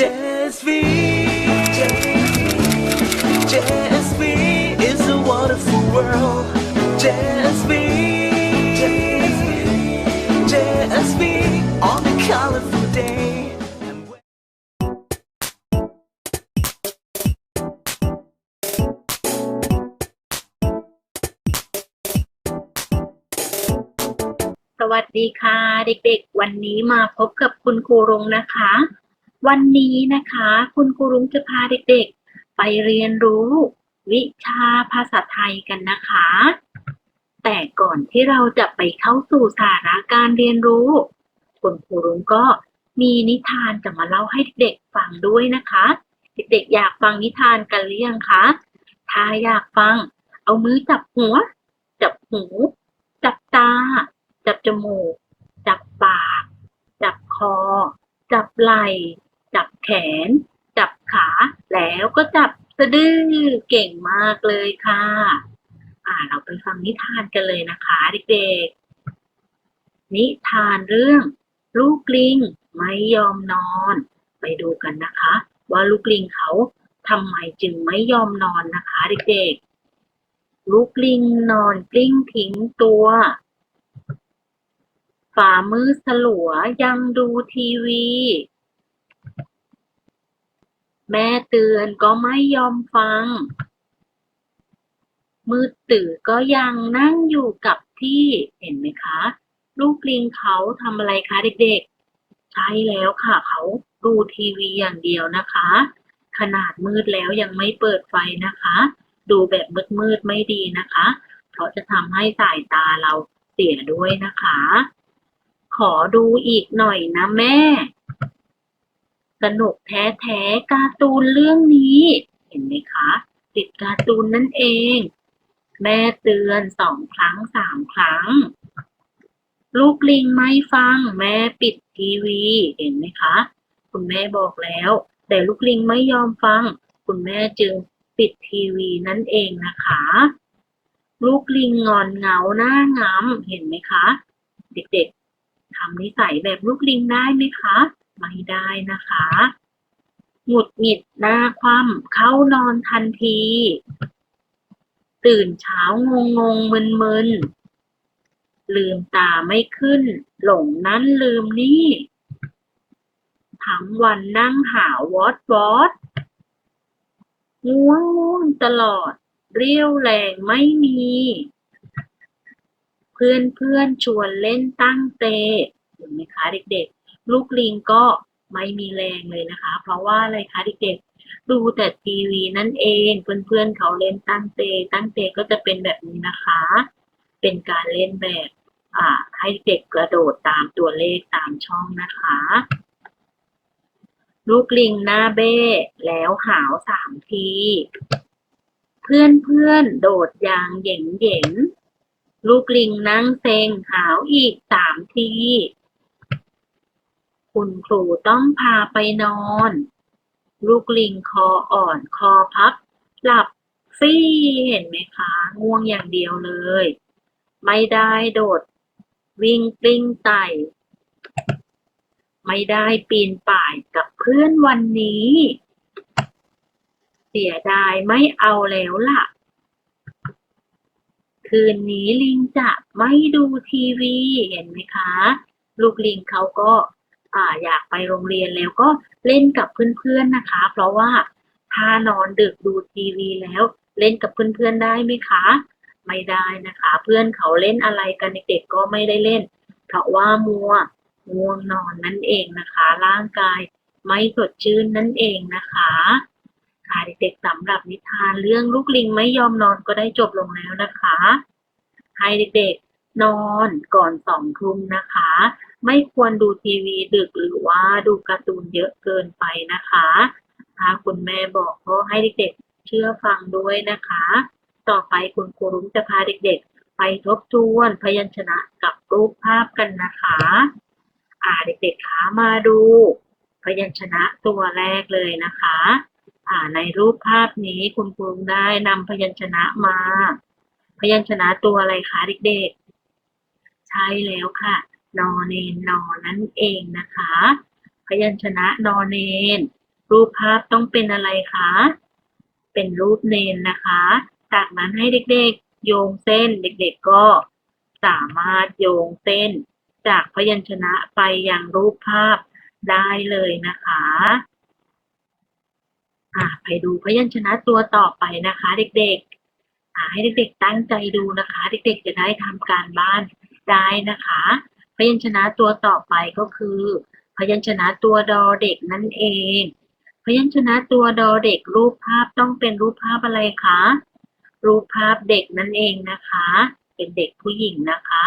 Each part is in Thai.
JSV, JSV is a wonderful world. JSV, JSV on a colorful day. สวัสดีค่ะ เด็กๆ วันนี้มาพบกับคุณครูรงนะคะ วันนี้นะคะ คุณครูรุงจะพาเด็กๆ ไปเรียนรู้วิชาภาษาไทยกันนะคะ แต่ก่อนที่เราจะไปเข้าสู่สาระการเรียนรู้ คุณครูรุงก็มีนิทานจะมาเล่าให้เด็กๆฟังด้วยนะคะ เด็กๆอยากฟังนิทานกันหรือยังคะ ถ้าอยากฟัง เอามือจับหัว จับหู จับตา จับจมูก จับปาก จับคอ จับไหล่ จับแขน จับขา แล้วก็จับสะดือเก่งมากเลยค่ะ อ่า เราไปฟังนิทานกันเลยนะคะเด็กๆ นิทานเรื่อง ลูกลิงไม่ยอมนอน ไปดูกันนะคะ ว่าลูกลิงเขาทำไมจึงไม่ยอมนอนนะคะเด็กๆ ลูกลิงนอนกลิ้งทิ้งตัวฝ่ามือสลัวยังดูทีวี แม่เตือนก็ไม่ยอมฟัง มืดตื่อก็ยังนั่งอยู่กับที่เห็นไหมคะ ลูกลิงเขาทำอะไรคะเด็กๆ ใช่แล้วค่ะ เขาดูทีวีอย่างเดียวนะคะ ขนาดมืดแล้วยังไม่เปิดไฟนะคะ ดูแบบมืดๆไม่ดีนะคะ เพราะจะทำให้สายตาเราเสียด้วยนะคะ ขอดูอีกหน่อยนะแม่ สนุกแท้ๆการ์ตูนเรื่องนี้ เห็นไหมคะ ติดการ์ตูนนั่นเอง แม่เตือนสองครั้งสามครั้ง ลูกลิงไม่ฟัง แม่ปิดทีวี เห็นไหมคะ คุณแม่บอกแล้ว แต่ลูกลิงไม่ยอมฟัง คุณแม่จึงปิดทีวีนั่นเองนะคะ ลูกลิงงอนเงาหน้าหงำเห็นไหมคะ เด็กๆทำนิสัยแบบลูกลิงได้ไหมคะ ไม่ได้นะคะ หงุดหงิดหน้าคว่ำเข้านอนทันที ตื่นเช้างงงงมึนมึนลืมตาไม่ขึ้น หลงนั้นลืมนี่ทั้งวันนั่งหาวอดวอดง่วงง่วงตลอด เรี่ยวแรงไม่มี เพื่อนเพื่อนชวนเล่นตั้งเตะเห็นไหมคะเด็กๆ ลูกลิงก็ไม่มีแรงเลยนะคะ เพราะว่าอะไรคะเด็กๆดูแต่ทีวีนั่นเองเพื่อนๆเขาเล่นตั้งเตะตั้งเตะก็จะเป็นแบบนี้นะคะ เป็นการเล่นแบบอ่าให้เด็กกระโดดตามตัวเลขตามช่องนะคะ ลูกลิงหน้าเบ้แล้วหาวสามที เพื่อนเพื่อนๆโดดยางเหย่งเหย่งลูกลิงนั่งเซ็งหาวอีกสามที คุณครูต้องพาไปนอน ลูกลิงคออ่อนคอพับ หลับฟี่เห็นไหมคะ ง่วงอย่างเดียวเลย ไม่ได้โดด วิ่งกลิ้งไต่ไม่ได้ปีนป่ายกับเพื่อนวันนี้ เสียดายไม่เอาแล้วล่ะ คืนนี้ลิงจะไม่ดูทีวีเห็นไหมคะ ลูกลิงเขาก็ อ่าอยากไปโรงเรียนแล้วก็เล่นกับเพื่อนๆนะคะ เพราะว่าถ้านอนดึกดูทีวีแล้ว เล่นกับเพื่อนๆได้ไหมคะ ไม่ได้นะคะ เพื่อนเขาเล่นอะไรกันเด็กๆก็ไม่ได้เล่น เพราะว่ามัวง่วงนอนนั่นเองนะคะ ร่างกายไม่สดชื่นนั่นเองนะคะค่ะเด็กๆสำหรับนิทานเรื่องลูกลิงไม่ยอมนอนก็ได้จบลงแล้วนะคะ ให้เด็กๆนอนก่อนสองทุ่มนะคะ ไม่ควรดูทีวีดึกหรือว่าดูการ์ตูนเยอะเกินไปนะคะถ้าคุณแม่บอกก็ให้เด็กๆเชื่อฟังด้วยนะคะ ต่อไปคุณครูรุ้งจะพาเด็กๆ ไปทบทวนพยัญชนะกับรูปภาพกันนะคะ อ่าเด็กๆคะมาดู พยัญชนะตัวแรกเลยนะคะ อ่าในรูปภาพนี้คุณครูรุ้งได้นำพยัญชนะมา พยัญชนะตัวอะไรคะเด็กๆ ใช่แล้วค่ะ นอเนนนอนั่นเองนะคะ พยัญชนะนอเนน รูปภาพต้องเป็นอะไรคะ เป็นรูปเนนนะคะ จากนั้นให้เด็กๆโยงเส้นเด็กๆก็สามารถโยงเส้น จากพยัญชนะไปยังรูปภาพได้เลยนะคะอ่าไปดูพยัญชนะตัวต่อไปนะคะ เด็กๆอ่าให้เด็กๆตั้งใจดูนะคะ เด็กๆจะได้ทำการบ้านได้นะคะ พยัญชนะตัวต่อไปก็คือ พยัญชนะตัวดอเด็กนั่นเอง พยัญชนะตัวดอเด็กรูปภาพต้องเป็นรูปภาพอะไรคะ รูปภาพเด็กนั่นเองนะคะ เป็นเด็กผู้หญิงนะคะ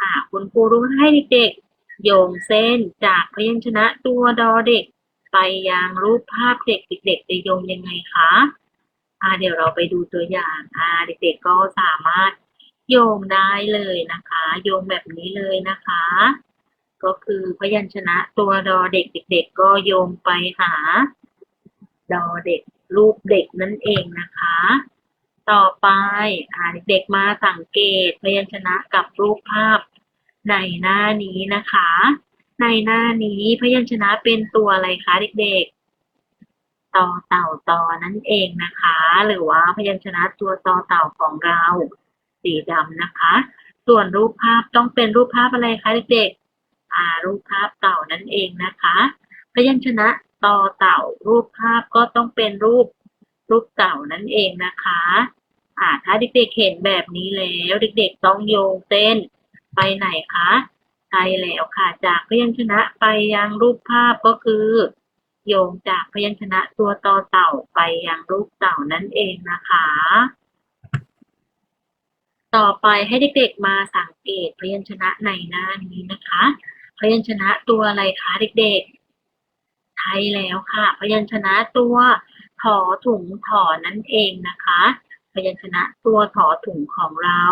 อ่าคุณครูรู้ให้เด็กๆโยงเส้นจากพยัญชนะตัวดอเด็ก ไปยังรูปภาพเด็กเด็กๆจะโยงยังไงคะอ่าเดี๋ยวเราไปดูตัวอย่างอ่าเด็กๆก็สามารถ โยงได้เลยนะคะ โยงแบบนี้เลยนะคะ ก็คือพยัญชนะตัวดอเด็กเด็ก ๆ ก็โยงไปหา ดอเด็กรูปเด็กนั่นเองนะคะ ต่อไปอ่าเด็กมาสังเกตพยัญชนะกับรูปภาพในหน้านี้นะคะ ในหน้านี้พยัญชนะเป็นตัวอะไรคะเด็กๆต่อเต่าต่อนั่นเองนะคะ หรือว่าพยัญชนะตัวต่อเต่าของเรา สีดำนะคะ ส่วนรูปภาพต้องเป็นรูปภาพอะไรคะเด็กๆอ่ารูปภาพเต่านั่นเองนะคะพยัญชนะต่อเต่ารูปภาพก็ต้องเป็นรูปรูปเต่านั่นเองนะคะ อ่า ถ้าเด็กๆเห็นแบบนี้แล้วเด็กๆต้องโยงเส้นไปไหนคะใช่แล้วค่ะ จากพยัญชนะไปยังรูปภาพก็คือ โยงจากพยัญชนะตัวต่อเต่าไปยังรูปเต่านั่นเองนะคะ ต่อไปให้เด็กๆมาสังเกตพยัญชนะในหน้านี้นะคะ พยัญชนะตัวอะไรคะเด็กๆใช่แล้วค่ะ พยัญชนะตัวถอถุงถอนั่นเองนะคะ พยัญชนะตัวถอถุงของเรา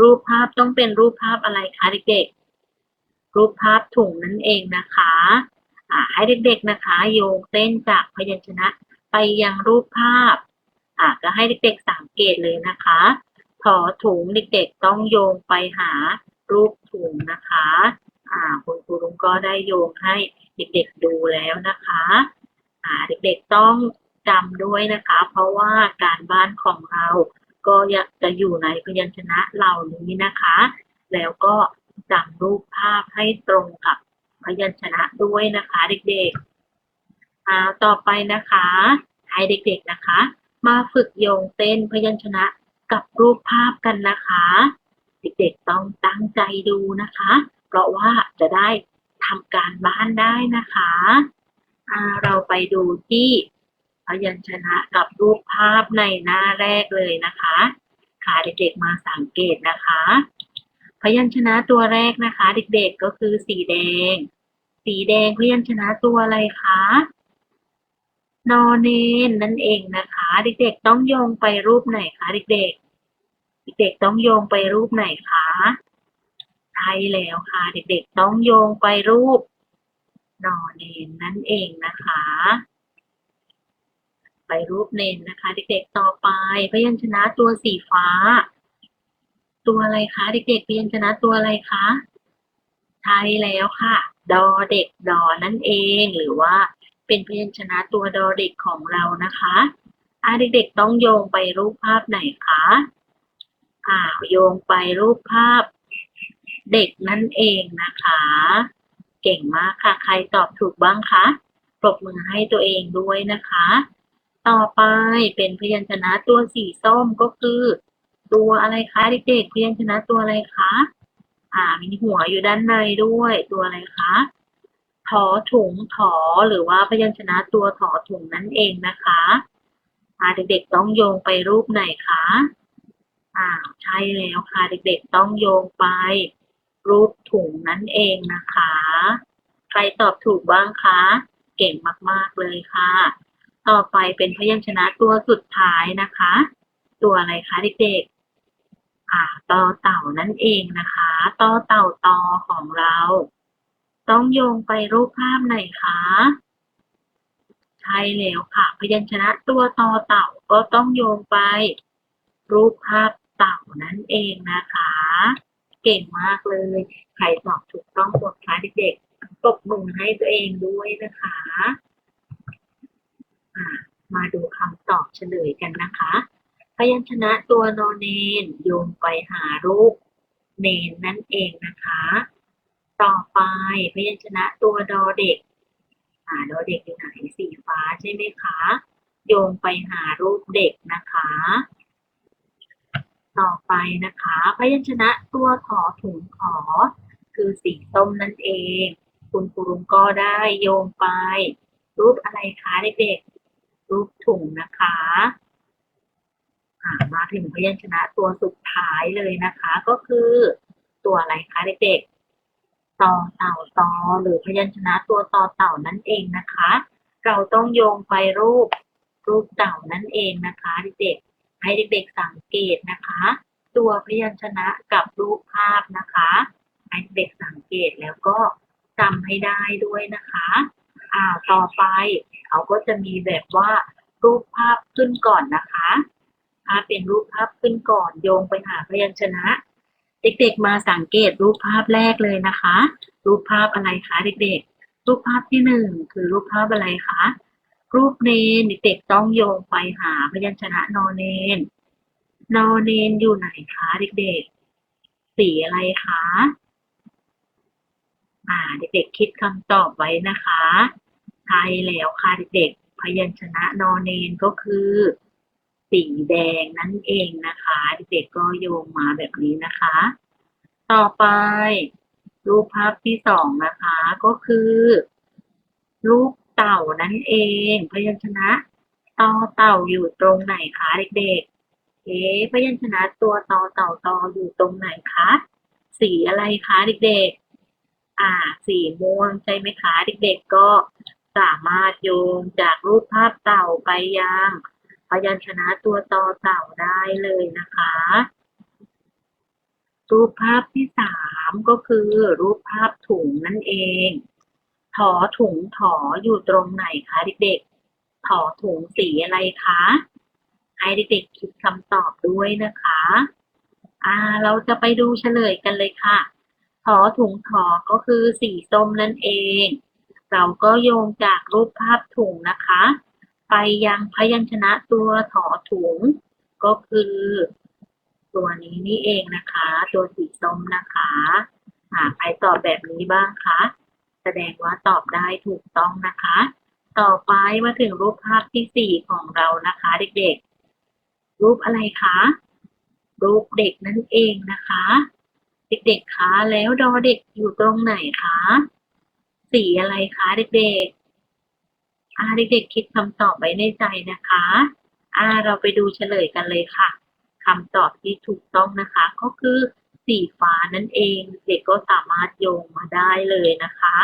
รูปภาพต้องเป็นรูปภาพอะไรคะเด็กๆ รูปภาพถุงนั่นเองนะคะอ่าให้เด็กๆนะคะ โยงเส้นจากพยัญชนะไปยังรูปภาพอ่าก็ให้เด็กๆสังเกตเลยนะคะ อถุงเด็กๆต้องโยงไปหารูปถุงนะคะ อ่าคุณครูลุงก็ได้โยงให้เด็กๆดูแล้วนะคะ อ่าเด็กๆต้องจำด้วยนะคะ เพราะว่าการบ้านของเรา ก็จะอยู่ในพยัญชนะเหล่านี้นะคะ แล้วก็จำรูปภาพให้ตรงกับพยัญชนะด้วยนะคะ เด็กๆอ่าต่อไปนะคะ ให้เด็กๆนะคะ มาฝึกโยงเส้นพยัญชนะ กับรูปภาพกันนะคะ เด็กๆต้องตั้งใจดูนะคะ เพราะว่าจะได้ทำการบ้านได้นะคะเราไปดูที่พยัญชนะกับรูปภาพในหน้าแรกเลยนะคะ ค่ะเด็กๆมาสังเกตนะคะ พยัญชนะตัวแรกนะคะ เด็กๆก็คือสีแดง สีแดงพยัญชนะตัวอะไรคะ นอเนนนั่นเองนะคะ เด็กๆต้องโยงไปรูปไหนคะเด็กๆ เด็กๆต้องโยงไปรูปไหนคะใช่แล้วค่ะ เด็กๆต้องโยงไปรูปนอเนนนั่นเองนะคะ ไปรูปเนนนะคะ เด็กๆต่อไปพยัญชนะตัวสีฟ้า ตัวอะไรคะเด็กๆพยัญชนะตัวอะไรคะใช่แล้วค่ะ ดอเด็กดอนั่นเองหรือว่า เป็นพยัญชนะตัวดอเด็กของเรานะคะอ่าเด็กๆต้องโยงไปรูปภาพไหนคะอ่าโยงไปรูปภาพเด็กนั่นเองนะคะ เก่งมากค่ะ ใครตอบถูกบ้างคะปรบมือให้ตัวเองด้วยนะคะ ต่อไปเป็นพยัญชนะตัวสีส้มก็คือ ตัวอะไรคะเด็กๆพยัญชนะตัวอะไรคะอ่ามีหัวอยู่ด้านในด้วยตัวอะไรคะ ถอถุงถอหรือว่าพยัญชนะตัวถอถุงนั่นเองนะคะอ่าเด็กๆต้องโยงไปรูปไหนคะอ่าใช่แล้วค่ะเด็กๆต้องโยงไป รูปถุงนั่นเองนะคะ ใครตอบถูกบ้างคะ เก่งมากๆเลยค่ะ ต่อไปเป็นพยัญชนะตัวสุดท้ายนะคะ ตัวอะไรคะเด็กๆอ่าต่อเต่านั่นเองนะคะต่อเต่าตอของเรา ต้องโยงไปรูปภาพไหนคะใช่แล้วค่ะ พยัญชนะตัวต่อเต่าก็ต้องโยงไป รูปภาพเต่านั่นเองนะคะ เก่งมากเลย ใครตอบถูกต้องหมดคะเด็กๆปรบมือให้ตัวเองด้วยนะคะมาดูคำตอบเฉลยกันนะคะ พยัญชนะตัวนอเนนโยงไปหารูปเนนนั่นเองนะคะ ต่อไปพยัญชนะตัวดอเด็ก อ่าดอเด็กอยู่ไหนสีฟ้าใช่ไหมคะ โยงไปหารูปเด็กนะคะ ต่อไปนะคะพยัญชนะตัวขอถุงขอ คือสีส้มนั่นเอง คุณครูรุงก็ได้โยงไป รูปอะไรคะเด็กๆรูปถุงนะคะอ่ามาถึงพยัญชนะตัวสุดท้ายเลยนะคะ ก็คือตัวอะไรคะเด็กๆ ต่อเต่าตอหรือพยัญชนะตัวต่อเต่านั่นเองนะคะ เราต้องโยงไปรูปรูปเต่านั่นเองนะคะเด็กๆให้เด็กๆสังเกตนะคะ ตัวพยัญชนะกับรูปภาพนะคะให้เด็กสังเกตแล้วก็จำให้ได้ด้วยนะคะอ่าต่อไปเขาก็จะมีแบบว่ารูปภาพขึ้นก่อนนะคะถ้าเป็นรูปภาพขึ้นก่อนโยงไปหาพยัญชนะ เด็กๆมาสังเกตรูปภาพแรกเลยนะคะ รูปภาพอะไรคะเด็กๆ รูปภาพที่หนึ่งคือรูปภาพอะไรคะ รูปเนนเด็กๆต้องโยงไปหาพยัญชนะนอนเนน นอนเนนอยู่ไหนคะเด็กๆ สีอะไรคะอ่าเด็กๆคิดคำตอบไว้นะคะใช่แล้วค่ะเด็กๆ พยัญชนะนอนเนนก็คือ สีแดงนั่นเองนะคะเด็กๆก็โยงมาแบบนี้นะคะ ต่อไป รูปภาพที่สองนะคะ ก็คือ รูปเต่านั่นเองพยัญชนะต่อเต่าอยู่ตรงไหนคะเด็กๆ เอ๊พยัญชนะตัวต่อเต่าตออยู่ตรงไหนคะ สีอะไรคะเด็กๆ อ่า สีม่วงใช่ไหมคะเด็กๆ ก็สามารถโยงจากรูปภาพเต่าไปยัง พยัญชนะตัวต่อเต่าได้เลยนะคะ รูปภาพที่สามก็คือ รูปภาพถุงนั่นเอง ถอถุงถออยู่ตรงไหนคะเด็กๆถอถุงสีอะไรคะให้เด็กๆคิดคำตอบด้วยนะคะ อ่า เราจะไปดูเฉลยกันเลยค่ะถอถุงถอก็คือสีส้มนั่นเอง เราก็โยงจากรูปภาพถุงนะคะ ไปยังพยัญชนะตัวถอถุง ก็คือ ตัวนี้นี่เองนะคะ ตัวสีส้มนะคะอ่าใครตอบแบบนี้บ้างคะแสดงว่าตอบได้ถูกต้องนะคะ ต่อไปมาถึงรูปภาพที่สี่ของเรานะคะ เด็กๆ รูปอะไรคะรูปเด็กนั่นเองนะคะ เด็กๆคะแล้วดอเด็กอยู่ตรงไหนคะสีอะไรคะเด็กๆ อ่าเด็กๆคิดคำตอบไว้ในใจนะคะ อ่าเราไปดูเฉลยกันเลยค่ะคำตอบที่ถูกต้องนะคะ ก็คือสีฟ้านั่นเอง เด็กก็สามารถโยงมาได้เลยนะคะ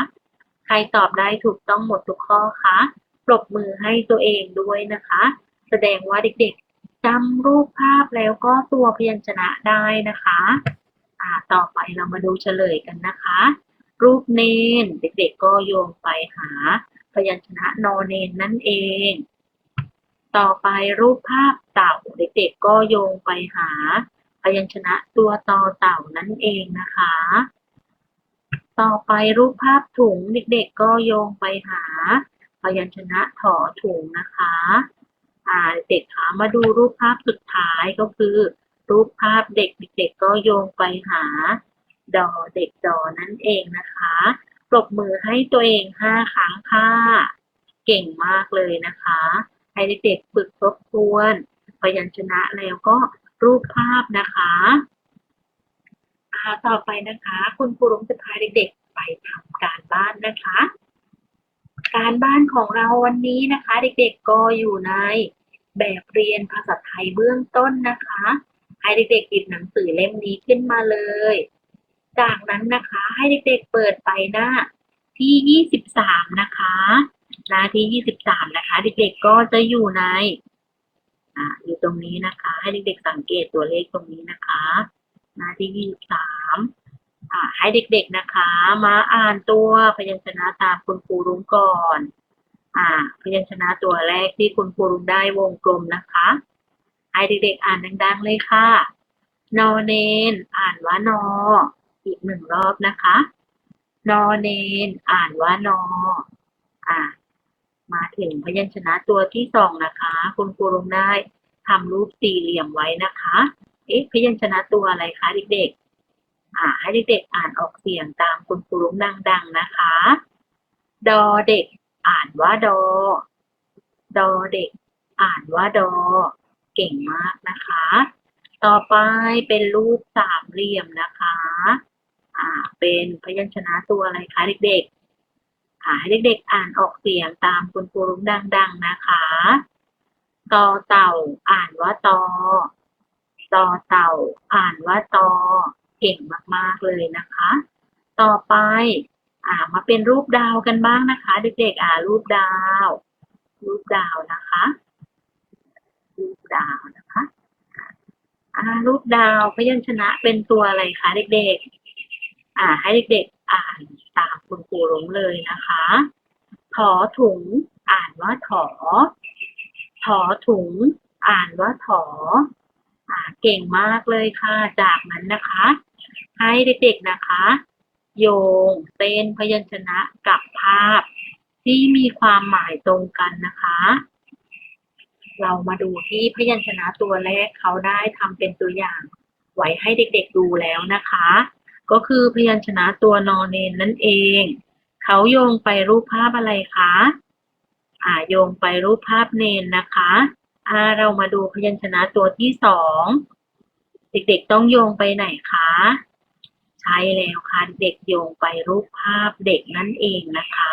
ใครตอบได้ถูกต้องหมดทุกข้อคะปรบมือให้ตัวเองด้วยนะคะ แสดงว่าเด็กๆจำรูปภาพแล้วก็ตัวพยัญชนะได้นะคะอ่าต่อไปเรามาดูเฉลยกันนะคะ รูปเนนเด็กๆก็โยงไปหา พยัญชนะนอเนนนั่นเอง ต่อไปรูปภาพเต่าเด็กๆก็โยงไปหา พยัญชนะตัวต่อเต่านั่นเองนะคะ ต่อไปรูปภาพถุงเด็กๆก็โยงไปหา พยัญชนะถอถุงนะคะอ่าเด็กๆคะมาดูรูปภาพสุดท้ายก็คือ รูปภาพเด็กเด็กก็โยงไปหา ดอเด็กดอนั่นเองนะคะ รบมือให้ตัวเองห้าครั้งค่ะ เก่งมากเลยนะคะ ให้เด็กๆฝึกทบทวนพยัญชนะแล้วก็รูปภาพนะคะอ่าต่อไปนะคะ คุณครูรุ้งจะพาเด็กๆไปทำการบ้านนะคะ การบ้านของเราวันนี้นะคะ เด็กๆก็อยู่ในแบบเรียนภาษาไทยเบื้องต้นนะคะ ให้เด็กๆหยิบหนังสือเล่มนี้ขึ้นมาเลย จากนั้นนะคะให้เด็กๆเปิดไปหน้าที่ 23 นะคะหน้าที่ 23 นะคะ เด็กๆก็จะอยู่ในอ่าอยู่ตรงนี้นะคะ ให้เด็กๆสังเกตตัวเลขตรงนี้นะคะ หน้าที่ 23อ่าให้เด็กๆนะคะ มาอ่านตัวพยัญชนะตามคุณครูรุ้งก่อน อ่า พยัญชนะตัวแรกที่คุณครูรุ้งได้วงกลมนะคะให้เด็กๆอ่านดังๆเลยค่ะ นอเนน อ่านว่านอ อีกหนึ่งรอบนะคะนอเนน อ่านว่านอ อ่ามาถึงพยัญชนะตัวที่สองนะคะ คุณครูลงได้ทำรูปสี่เหลี่ยมไว้นะคะ เอ๊ะ พยัญชนะตัวอะไรคะเด็กๆ อ่าให้เด็กๆอ่านออกเสียงตามคุณครูลงดัง ๆ นะคะ ดอเด็ก อ่านว่าดอ ดอเด็ก อ่านว่าดอ เก่งมากนะคะ ต่อไปเป็นรูปสามเหลี่ยมนะคะ อ่า เป็นพยัญชนะตัวอะไรคะเด็กๆอ่าให้เด็กๆอ่านออกเสียงตามคุณครูรุ้งดัง ๆ นะคะตอเต่าอ่านว่าตอตอเต่าอ่านว่าตอเก่งมากๆเลยนะคะ ต่อไป อ่ามาเป็นรูปดาวกันบ้างนะคะ เด็กๆ อ่ารูปดาว รูปดาวนะคะ รูปดาวนะคะ อ่ารูปดาวพยัญชนะเป็นตัวอะไรคะเด็กๆ อ่า ให้เด็กๆอ่านตามคุณครูลงเลยนะคะถอถุงอ่านว่าถอถอถุง อ่านว่าถออ่าเก่งมากเลยค่ะ จากนั้นนะคะ ให้เด็กๆนะคะ โยงเส้นพยัญชนะกับภาพที่มีความหมายตรงกันนะคะ เรามาดูที่พยัญชนะตัวแรกเขาได้ทำเป็นตัวอย่าง ไว้ให้เด็กๆดูแล้วนะคะ ก็คือพยัญชนะตัวนอนเนนนั่นเอง เขาโยงไปรูปภาพอะไรคะ อ่าโยงไปรูปภาพเนนนะคะอ่าเรามาดูพยัญชนะตัวที่สองเด็กๆต้องโยงไปไหนคะ ใช่แล้วค่ะเด็กโยงไปรูปภาพเด็กนั่นเองนะคะ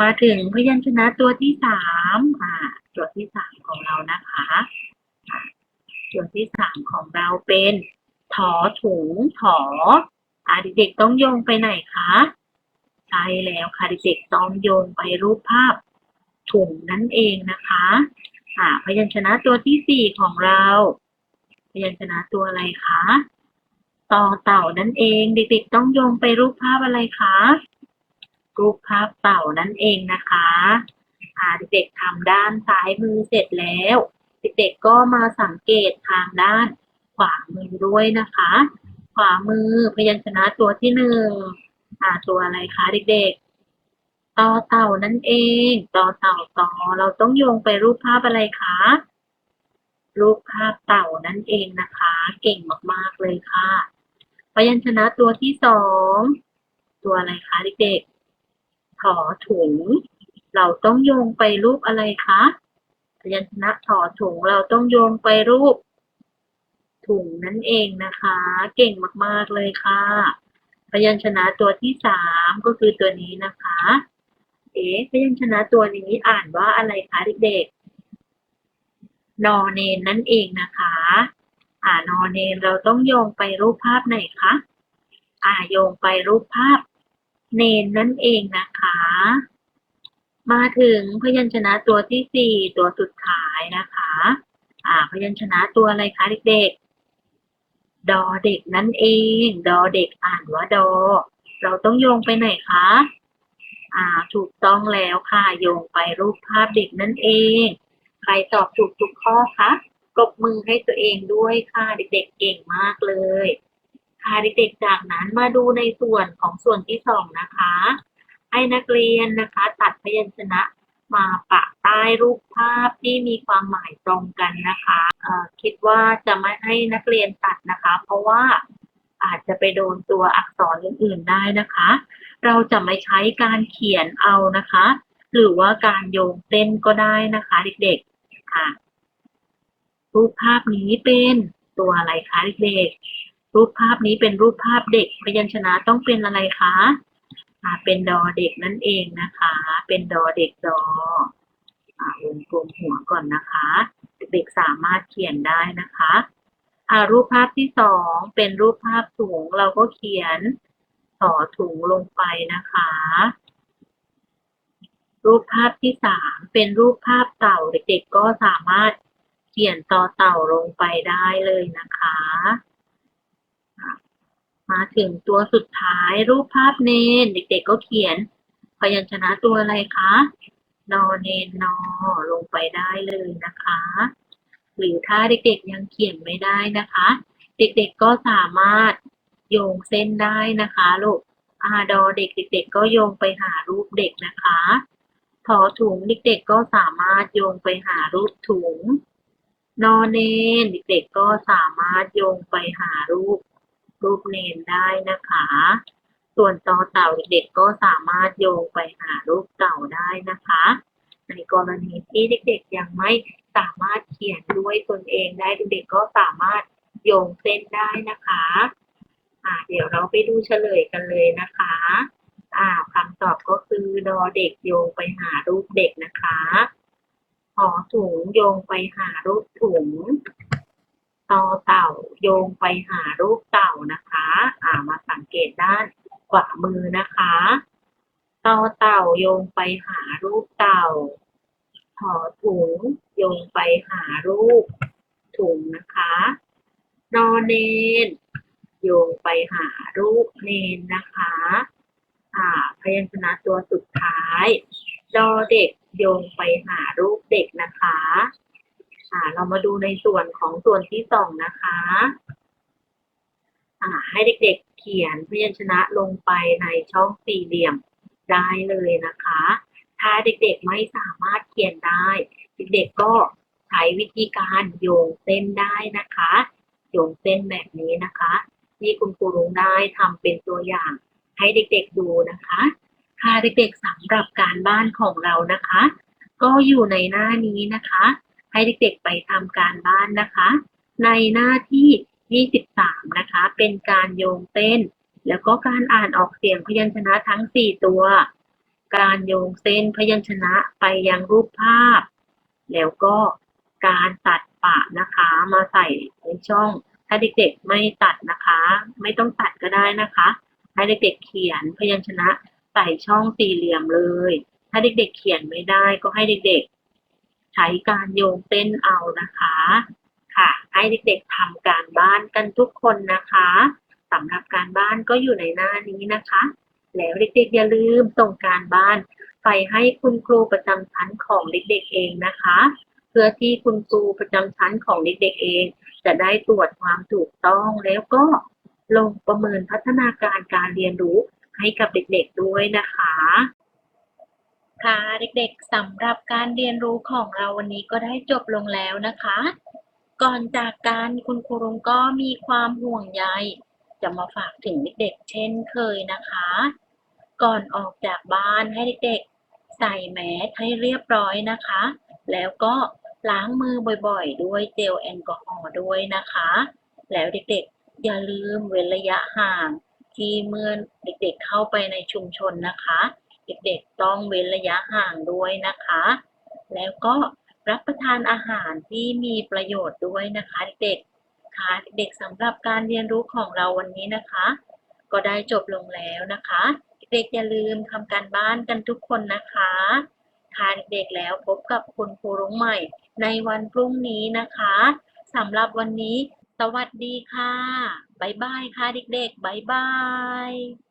มาถึงพยัญชนะตัวที่สามอ่าตัวที่สามของเรานะคะอ่าตัวที่สามของเราเป็น ถอถุงถออาเด็กๆต้องโยงไปไหนคะใช่แล้วค่ะเด็กๆต้องโยงไปรูปภาพถุงนั่นเองนะคะอ่าพยัญชนะตัวที่สี่ของเรา พยัญชนะตัวอะไรคะต่อเต่านั่นเอง เด็กๆต้องโยงไปรูปภาพอะไรคะรูปภาพเต่านั่นเองนะคะอ่าเด็กๆทำด้านซ้ายมือเสร็จแล้ว เด็กๆก็มาสังเกตทางด้าน วามือด้วยนะคะ ขวามือพยัญชนะตัวที่หนึ่งอ่าตัวอะไรคะเด็กๆต่อเต่านั่นเองต่อเต่าต่อเราต้องโยงไปรูปภาพอะไรคะรูปภาพเต่านั่นเองนะคะ เก่งมากๆเลยค่ะ พยัญชนะตัวที่สองตัวอะไรคะเด็กๆถอถุง เราต้องโยงไปรูปอะไรคะพยัญชนะถอถุงเราต้องโยงไปรูป ถุงนั่นเองนะคะ เก่งมากๆเลยค่ะ พยัญชนะตัวที่สามก็คือตัวนี้นะคะ เอ๊ะพยัญชนะตัวนี้อ่านว่าอะไรคะเด็กๆนอเนนนั่นเองนะคะ อ่านอเนนเราต้องโยงไปรูปภาพไหนคะอ่าโยงไปรูปภาพเนนนั่นเองนะคะ มาถึงพยัญชนะตัวที่สี่ตัวสุดท้ายนะคะ อ่า พยัญชนะตัวอะไรคะเด็กๆ ดอเด็กนั่นเอง ดอเด็กอ่านว่าดอ เราต้องโยงไปไหนคะ อ่า ถูกต้องแล้วค่ะ โยงไปรูปภาพเด็กนั่นเอง ใครตอบถูกทุกข้อคะปรบมือให้ตัวเองด้วยค่ะ เด็กๆเก่งมากเลย ค่ะเด็กๆจากนั้นมาดูในส่วนของส่วนที่สองนะคะ ให้นักเรียนนะคะ ตัดพยัญชนะ มาปะใต้รูปภาพที่มีความหมายตรงกันนะคะเอ่อคิดว่าจะไม่ให้นักเรียนตัดนะคะ เพราะว่าอาจจะไปโดนตัวอักษรอื่นๆได้นะคะ เราจะไม่ใช้การเขียนเอานะคะ หรือว่าการโยงเส้นก็ได้นะคะ เด็กๆค่ะ รูปภาพนี้เป็นตัวอะไรคะเด็กๆรูปภาพนี้เป็นรูปภาพเด็กพยัญชนะต้องเป็นอะไรคะ อ่าเป็นดอเด็กนั่นเองนะคะ เป็นดอเด็กดอวงกลมหัวก่อนนะคะ เด็กสามารถเขียนได้นะคะอ่ารูปภาพที่สองเป็นรูปภาพสูงเราก็เขียนต่อถุงลงไปนะคะ รูปภาพที่สามเป็นรูปภาพเต่าเด็กๆก็สามารถเขียนต่อเต่าลงไปได้เลยนะคะ มาถึงตัวสุดท้ายรูปภาพเนนเด็ก ๆ ก็เขียน พยัญชนะตัวอะไรคะนอเนนนอลงไปได้เลยนะคะ หรือถ้าเด็กๆยังเขียนไม่ได้นะคะ เด็กๆก็สามารถโยงเส้นได้นะคะลูกอาดอเด็กเด็กๆก็โยงไปหารูปเด็กนะคะทอถุงเด็กๆก็สามารถโยงไปหารูปถุงนอนเนนเด็กๆก็สามารถโยงไปหารูป รูปเนนได้นะคะ ส่วนต่อเต่าเด็กๆก็สามารถโยงไปหารูปเต่าได้นะคะ ในกรณีที่เด็กๆยังไม่สามารถเขียนด้วยตนเองได้เด็กๆก็สามารถโยงเส้นได้นะคะอ่าเดี๋ยวเราไปดูเฉลยกันเลยนะคะอ่าคำตอบก็คือดอเด็กโยงไปหารูปเด็กนะคะหอถุงโยงไปหารูปถุง ตอเต่าโยงไปหารูปเต่านะคะ อ่ามาสังเกตด้านขวามือนะคะตอเต่าโยงไปหารูปเต่าหอถุงโยงไปหารูปถุงนะคะ นอเนนโยงไปหารูปเนนนะคะ อ่า พยัญชนะตัวสุดท้ายดอเด็กโยงไปหารูปเด็กนะคะ อ่า เรามาดูในส่วนของส่วนที่สองนะคะ อ่า ให้เด็กๆเขียนพยัญชนะลงไปในช่องสี่เหลี่ยมได้เลยนะคะ ถ้าเด็กๆไม่สามารถเขียนได้ เด็กๆก็ใช้วิธีการโยงเส้นได้นะคะ โยงเส้นแบบนี้นะคะที่คุณครูรุ้งได้ทำเป็นตัวอย่างให้เด็กๆดูนะคะค่ะเด็กๆสำหรับการบ้านของเรานะคะ ก็อยู่ในหน้านี้นะคะ ให้เด็กๆไปทำการบ้านนะคะ ในหน้าที่ 23 นะคะ เป็นการโยงเส้น แล้วก็การอ่านออกเสียงพยัญชนะทั้ง 4 ตัว การโยงเส้นพยัญชนะไปยังรูปภาพ แล้วก็การตัดปะนะคะ มาใส่ในช่อง ถ้าเด็กๆไม่ตัดนะคะ ไม่ต้องตัดก็ได้นะคะให้เด็กๆเขียนพยัญชนะใส่ช่องสี่เหลี่ยมเลย ถ้าเด็กๆเขียนไม่ได้ก็ให้เด็กๆ ใช้การโยงเส้นเอานะคะ ค่ะ ให้เด็กๆทำการบ้านกันทุกคนนะคะสำหรับการบ้านก็อยู่ในหน้านี้นะคะ แล้วเด็กๆอย่าลืมส่งการบ้าน ไปให้คุณครูประจำชั้นของเด็กๆเองนะคะ เพื่อที่คุณครูประจำชั้นของเด็กๆเอง จะได้ตรวจความถูกต้องแล้วก็ลงประเมินพัฒนาการการเรียนรู้ให้กับเด็กๆด้วยนะคะ ค่ะเด็กๆสำหรับการเรียนรู้ของเราวันนี้ก็ได้จบลงแล้วนะคะ ก่อนจากการคุณครูรุงก็มีความห่วงใย จะมาฝากถึงเด็กๆเช่นเคยนะคะ ก่อนออกจากบ้านให้เด็กๆใส่แมสให้เรียบร้อยนะคะ แล้วก็ล้างมือบ่อยๆ ด้วยเจลแอลกอฮอล์ด้วยนะคะ แล้วเด็กๆอย่าลืมเว้นระยะห่าง ที่เมื่อเด็กๆเข้าไปในชุมชนนะคะ เด็กๆต้องเว้นระยะห่างด้วยนะคะ แล้วก็รับประทานอาหารที่มีประโยชน์ด้วยนะคะเด็กๆค่ะเด็กสำหรับการเรียนรู้ของเราวันนี้นะคะ ก็ได้จบลงแล้วนะคะ เด็กอย่าลืมทำการบ้านกันทุกคนนะคะค่ะเด็กๆแล้วพบกับคุณครูรุ้งใหม่ในวันพรุ่งนี้นะคะสำหรับวันนี้ สวัสดีค่ะ บ๊ายบายค่ะเด็กๆบ๊ายบาย